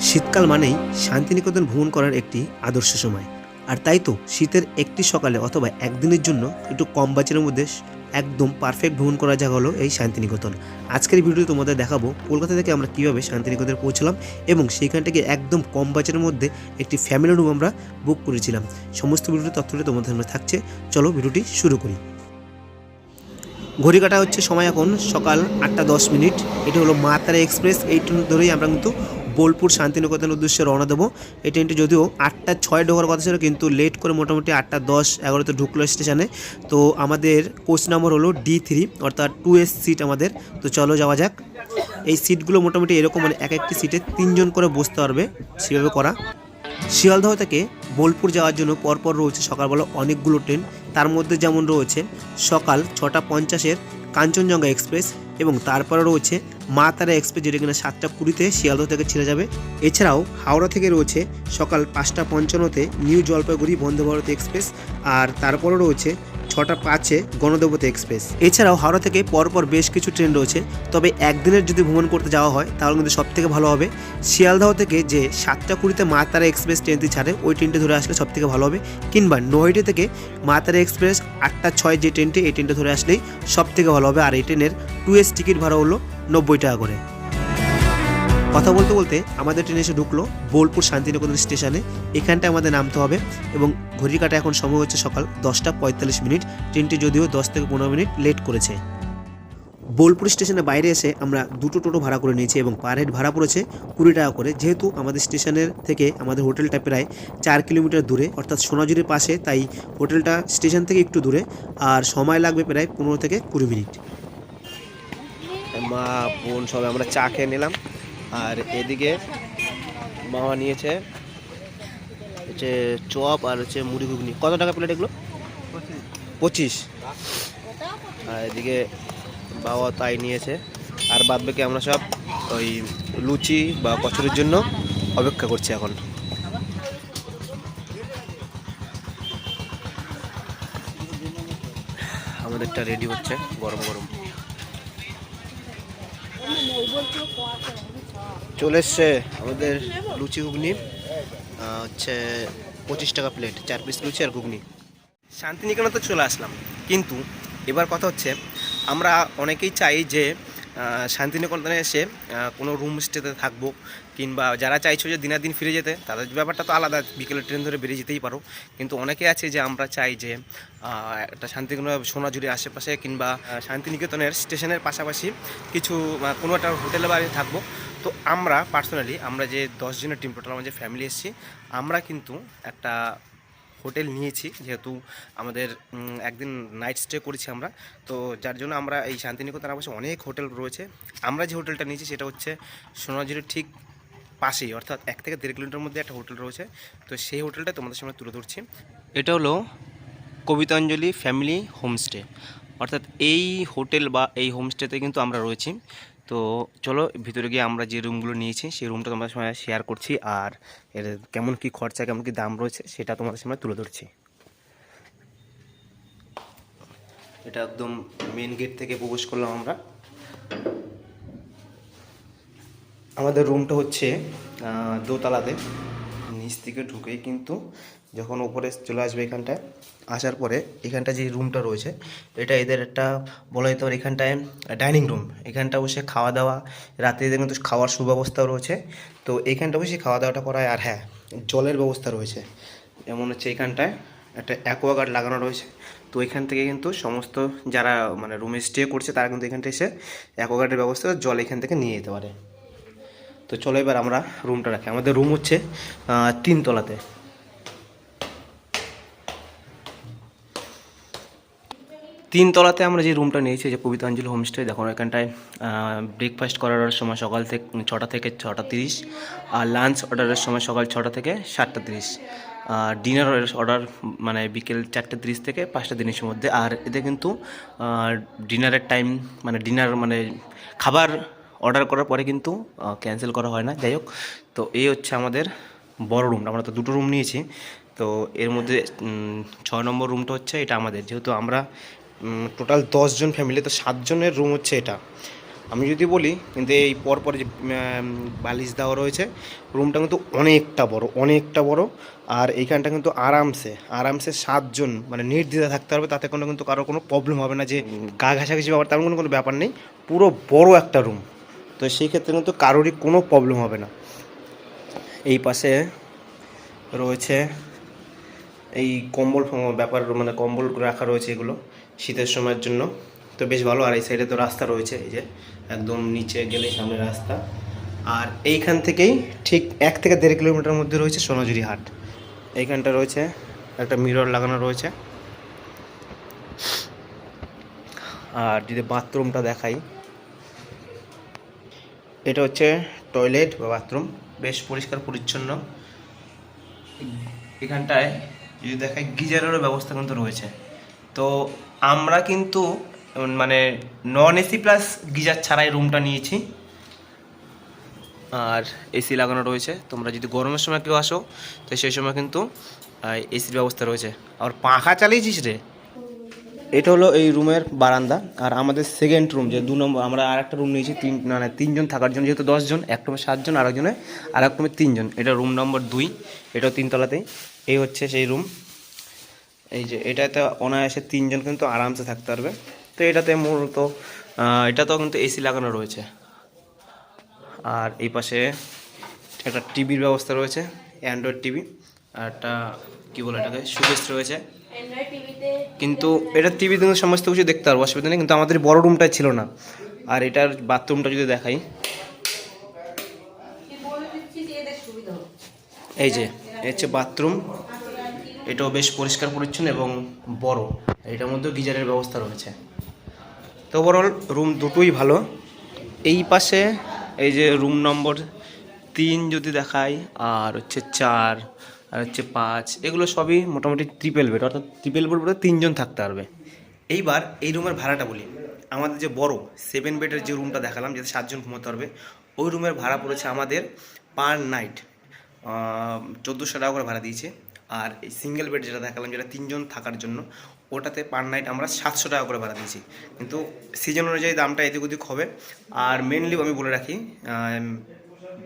শীতকাল মানেই শান্তিনিকেতন ভ্রমণ করার একটি আদর্শ সময়। আর তাই তো শীতের একটি সকালে অথবা একদিনের জন্য একটু কম বাজেটের মধ্যে একদম পারফেক্ট ভ্রমণ করার জায়গা হলো এই শান্তিনিকেতন। আজকের ভিডিও তোমাদের দেখাবো কলকাতা থেকে আমরা কীভাবে শান্তিনিকেতনে পৌঁছলাম এবং সেইখান থেকে একদম কম বাজেটের মধ্যে একটি ফ্যামিলি রুম আমরা বুক করেছিলাম। সমস্ত ভিডিওটি তথ্যটি তোমাদের সামনে থাকছে। চলো ভিডিওটি শুরু করি। ঘড়ি কাটা হচ্ছে সময় এখন সকাল আটটা দশ মিনিট। এটা হলো মা তারা এক্সপ্রেস। এই ট্রেন ধরেই আমরা কিন্তু বোলপুর শান্তিনিকেতনের উদ্দেশ্যে রওনা দেবো। এই ট্রেনটি যদিও আটটা ছয় ঢোকার কথা ছিল, কিন্তু লেট করে মোটামুটি আটটা দশ এগারোতে ঢুকলো স্টেশনে তো আমাদের কোচ নাম্বার হলো ডি থ্রি অর্থাৎ টু এস সিট আমাদের। তো চলো যাওয়া যাক। এই সিটগুলো মোটামুটি এরকম মানে এক একটি সিটে তিনজন করে বসতে পারবে সেভাবে করা। শিয়ালদহ থেকে বোলপুর যাওয়ার জন্য পরপর রয়েছে সকালবেলা অনেকগুলো ট্রেন তার মধ্যে যেমন রয়েছে সকাল ছটা পঞ্চাশের কাঞ্চনজঙ্ঘা এক্সপ্রেস এবং তারপরে রয়েছে মা তারা এক্সপ্রেস যেটা কিনা সাতটা কুড়িতে শিয়ালদহ থেকে ছেড়ে যাবে। এছাড়াও হাওড়া থেকে রয়েছে সকাল পাঁচটা পঞ্চান্নতে নিউ জলপাইগুড়ি বন্দে ভারত এক্সপ্রেস আর তারপরে রয়েছে ছটা পাঁচে গণদেবতা এক্সপ্রেস। এছাড়াও হাওড়া থেকে পরপর বেশ কিছু ট্রেন রয়েছে, তবে একদিনের যদি ভ্রমণ করতে যাওয়া হয়, তাহলে কিন্তু সব থেকে ভালো হবে। শিয়ালদহ থেকে যে সাতটা কুড়িতে মা তারা এক্সপ্রেস ট্রেনটি ছাড়ে, ওই ট্রেনটি ধরে আসলে সব থেকে ভালো হবে। কিংবা নয়টি থেকে মা তারা এক্সপ্রেস আটটা ছয় যে ট্রেনটি, এই ট্রেনটা ধরে আসলেই সব থেকে ভালো হবে। আর এই ট্রেনের টু এস টিকিট ভাড়া হলো নব্বই টাকা করে। কথা বলতে বলতে আমাদের ট্রেন এসে ঢুকলো বোলপুর শান্তিনিকেতন স্টেশনে। এখানটায় আমাদের নামতে হবে এবং ঘড়ি কাটা এখন সময় হচ্ছে সকাল দশটা পঁয়তাল্লিশ মিনিট। ট্রেনটি যদিও দশ থেকে পনেরো মিনিট লেট করেছে। বোলপুর স্টেশনের বাইরে এসে আমরা দুটো টোটো ভাড়া করে নিয়েছি এবং পার হেড ভাড়া পড়েছে কুড়ি টাকা করে। যেহেতু আমাদের স্টেশনের থেকে আমাদের হোটেলটা প্রায় চার কিলোমিটার দূরে, অর্থাৎ সোনাঝুরির পাশে, তাই হোটেলটা স্টেশন থেকে একটু দূরে, আর সময় লাগবে প্রায় পনেরো থেকে কুড়ি মিনিট। মা, বোন সবাই আমরা চা খেয়ে নিলাম। আর এদিকে মামা নিয়েছে হচ্ছে চপ আর হচ্ছে মুড়ি ঘুগনি। কত টাকা প্লেট এগুলো? পঁচিশ। আর এদিকে বাবা তাই নিয়েছে। আর বাদ বাকি আমরা সব ওই লুচি বা কচুরির জন্য অপেক্ষা করছি এখন। আমাদেরটা রেডি হচ্ছে, গরম গরম। চলে এসছে আমাদের লুচি ঘুগনি হচ্ছে পঁচিশ টাকা প্লেট চার পিস লুচি আর ঘুগনি। শান্তিনিকেতন তো চলে আসলাম। কিন্তু এবার কথা হচ্ছে, আমরা অনেকেই চাই যে শান্তিনিকেতনে এসে কোনো রুম স্টেতে থাকব, কিংবা যারা চাইছো যে দিনের দিন ফিরে যেতে, তাদের ব্যাপারটা তো আলাদা বিকেলে ট্রেন ধরে বেরিয়ে যেতেই পারো। কিন্তু অনেকে আছে যে আমরা চাই যে একটা শান্তিনিকেতন সোনাঝুরির আশেপাশে, কিংবা শান্তিনিকেতনের স্টেশনের পাশাপাশি কিছু কোনো একটা হোটেলে বাড়ি থাকব। তো আমরা পার্সোনালি আমরা যে দশ জনের টিম টোটাল আমার যে ফ্যামিলি এসেছি, আমরা কিন্তু একটা হোটেল নিয়েছি, যেহেতু আমাদের একদিন নাইট স্টে করেছি আমরা। তো যার জন্য আমরা এই শান্তিনিকেতন আবাসে অনেক হোটেল রয়েছে। আমরা যে হোটেলটা নিয়েছি, সেটা হচ্ছে সোনাঝুরির ঠিক পাশেই, অর্থাৎ এক থেকে দেড় কিলোমিটার মধ্যে একটা হোটেল রয়েছে। তো সেই হোটেলটা তোমাদের সামনে তুলে ধরছি। এটা হলো কবিতাঞ্জলি ফ্যামিলি হোমস্টে অর্থাৎ এই হোটেল বা এই হোমস্টেতে কিন্তু আমরা রয়েছি। তো চলো, ভিতরে গিয়ে আমরা যে রুমগুলো নিয়েছি, সেই রুমটা তোমাদের সময় শেয়ার করছি আর এর কেমন কি খরচা, কেমন কি দাম রয়েছে, সেটা তোমাদের সামনে তুলে ধরছি। এটা একদম মেন গেট থেকে প্রবেশ করলাম আমরা। আমাদের রুমটা হচ্ছে দোতলাতে। নিচ থেকে ঢুকেই কিন্তু যখন উপরে চলে আসবে এখানটায়, আসার পরে এখানটা যে রুমটা রয়েছে, এটা এদের একটা বলা যেতে পারে এখানটায় ডাইনিং রুম এখানটা বসে খাওয়া দাওয়া রাতে এদের কিন্তু খাওয়ার সুব্যবস্থাও রয়েছে। তো এইখানটা বসে খাওয়া দাওয়াটা করা হয়, আর হ্যাঁ জলের ব্যবস্থা রয়েছে। যেমন হচ্ছে এখানটায় একটা অ্যাকোয়াগার্ড লাগানো রয়েছে। তো এখান থেকে কিন্তু সমস্ত যারা মানে রুমে স্টে করছে, তারা কিন্তু এখানটা এসে অ্যাকোয়াগার্ডের ব্যবস্থা জল এখান থেকে নিয়ে যেতে পারে। তো চলো এবার আমরা রুমটা রাখি। আমাদের রুম হচ্ছে তিনতলাতে। তিনতলাতে আমরা যে রুমটা নিয়েছি যে কবিতাঞ্জলি হোমস্টে দেখো এখানটায় ব্রেকফাস্ট করার সময় সকাল থেকে ছটা থেকে ছটা তিরিশ, আর লাঞ্চ অর্ডারের সময় সকাল ছটা থেকে সাতটা তিরিশ, আর ডিনার অর্ডার মানে বিকেল চারটে তিরিশ থেকে পাঁচটা দিনের মধ্যে, আর এতে কিন্তু ডিনারের টাইম মানে ডিনার মানে খাবার অর্ডার করার পরে কিন্তু ক্যান্সেল করা হয় না। যাই হোক, তো এই হচ্ছে আমাদের বড় রুমটা আমরা তো দুটো রুম নিয়েছি। তো এর মধ্যে ছয় নম্বর রুমটা হচ্ছে এটা আমাদের। যেহেতু আমরা টোটাল জন ফ্যামিলি তো সাতজনের রুম হচ্ছে এটা। আমি যদি বলি, কিন্তু এই পরপর যে বালিশ দেওয়া রয়েছে রুমটা কিন্তু অনেকটা বড় অনেকটা বড়। আর এইখানটা কিন্তু আরামসে আরামসে সাতজন মানে নির্দ্বিধা থাকতে হবে তাতে কোনো কিন্তু কারও কোনো প্রবলেম হবে না যে গা ঘাসাঘাসি ব্যাপার, তেমন কোনো কোনো ব্যাপার নেই। পুরো বড় একটা রুম তো সেই ক্ষেত্রে কিন্তু কারোরই কোনো প্রবলেম হবে না। এই পাশে রয়েছে এই কম্বল ব্যাপার মানে কম্বল রাখা রয়েছে এগুলো শীতের সময়ের জন্য। তো বেশ ভালো, আর এই সাইডে তো রাস্তা রয়েছে, এই যে একদম নিচে গেলে সামনে রাস্তা। আর এইখান থেকেই ঠিক এক থেকে দেড় কিলোমিটার মধ্যে রয়েছে সোনাঝুরি হাট। এইখানটা রয়েছে, একটা মিরর লাগানো রয়েছে। আর যদি বাথরুমটা দেখাই এটা হচ্ছে টয়লেট বা বাথরুম বেশ পরিষ্কার, পরিচ্ছন্ন। এখানটায় যদি দেখাই, গিজারেরও ব্যবস্থা কিন্তু রয়েছে। তো আমরা কিন্তু মানে নন এসি প্লাস গিজার ছাড়াই রুমটা নিয়েছি। আর এসি লাগানো রয়েছে। তোমরা যদি গরমের সময় কেউ আসো, তো সেই সময় কিন্তু এসির ব্যবস্থা রয়েছে। আর পাখা চালিয়েছিস রে? এটা হলো এই রুমের বারান্দা আর আমাদের সেকেন্ড রুম যে দু নম্বর আমরা আর একটা রুম নিয়েছি তিন মানে তিনজন থাকার জন্য যেহেতু দশজন এক রুমে সাতজন আর একজনে আর এক রুমে তিনজন। এটা রুম নম্বর দুই এটাও তিনতলাতেই। এই হচ্ছে সেই রুম এই যে এটাতে অনায়াসে তিনজন কিন্তু আরামসে থাকতে পারবে। তো এটাতে মূলত আহ, এটাতেও কিন্তু এসি লাগানো রয়েছে। আর এই পাশে একটা টিভির ব্যবস্থা রয়েছে অ্যান্ড্রয়েড টিভি আর একটা কী বলে এটাকে সুকেশ রয়েছে। কিন্তু এটা টিভিতে সমস্ত কিছু দেখতে পারব, অসুবিধা নেই, কিন্তু আমাদের বড় রুমটাই ছিল না। আর এটার বাথরুমটা যদি দেখাই। এই যে, এই হচ্ছে বাথরুম এটাও বেশ পরিষ্কার পরিচ্ছন্ন এবং বড়। এটার মধ্যেও গিজারের ব্যবস্থা রয়েছে। তো ওভারঅল রুম দুটোই ভালো। এই পাশে, এই যে রুম নম্বর তিন যদি দেখাই, আর হচ্ছে চার। আর হচ্ছে পাঁচ, এগুলো সবই মোটামুটি ট্রিপল বেড অর্থাৎ ট্রিপল বেড বলতে তিনজন থাকতে পারবে। এইবার এই রুমের ভাড়াটা বলি। আমাদের যে বড় সেভেন বেডের যে রুমটা দেখালাম, যাতে সাতজন ঘুমাতে পারবে, ওই রুমের ভাড়া পড়েছে আমাদের পার নাইট চোদ্দোশো টাকা করে ভাড়া দিয়েছে। আর এই সিঙ্গেল বেড যেটা দেখালাম, যেটা তিনজন থাকার জন্য, ওটাতে পার নাইট আমরা সাতশো টাকা করে ভাড়া দিয়েছি। কিন্তু সিজন অনুযায়ী দামটা এদিক ওদিক হবে। আর মেনলি আমি বলে রাখি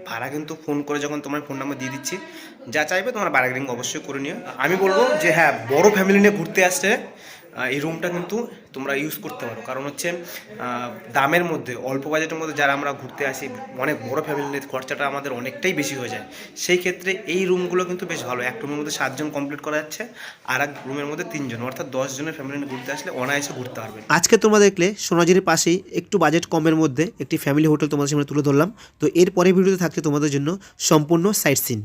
ভাড়া কিন্তু ফোন করে যখন তোমার ফোন নাম্বার দিয়ে দিচ্ছি, যা চাইবে তোমার বার্গেনিং অবশ্যই করে নিও। আমি বলব যে হ্যাঁ বড় ফ্যামিলি নিয়ে ঘুরতে আসছে এই রুমটা কিন্তু তোমরা ইউজ করতে পারো। কারণ হচ্ছে দামের মধ্যে, অল্প বাজেটের মধ্যে যারা আমরা ঘুরতে আসি, অনেক বড় ফ্যামিলি নিয়ে খরচাটা আমাদের অনেকটাই বেশি হয়ে যায়। সেই ক্ষেত্রে এই রুমগুলো কিন্তু বেশ ভালো। এক রুমের মধ্যে সাতজন কমপ্লিট করা যাচ্ছে, আর এক রুমের মধ্যে তিনজন, অর্থাৎ দশজনের ফ্যামিলি ঘুরতে আসলে অনায়াসে ঘুরতে পারবে আজকে তোমরা দেখলে সোনাঝুরির পাশেই একটু বাজেট কমের মধ্যে একটি ফ্যামিলি হোটেল তোমাদের সামনে তুলে ধরলাম। তো এর পরে ভিডিওতে থাকছে তোমাদের জন্য সম্পূর্ণ সাইট সিন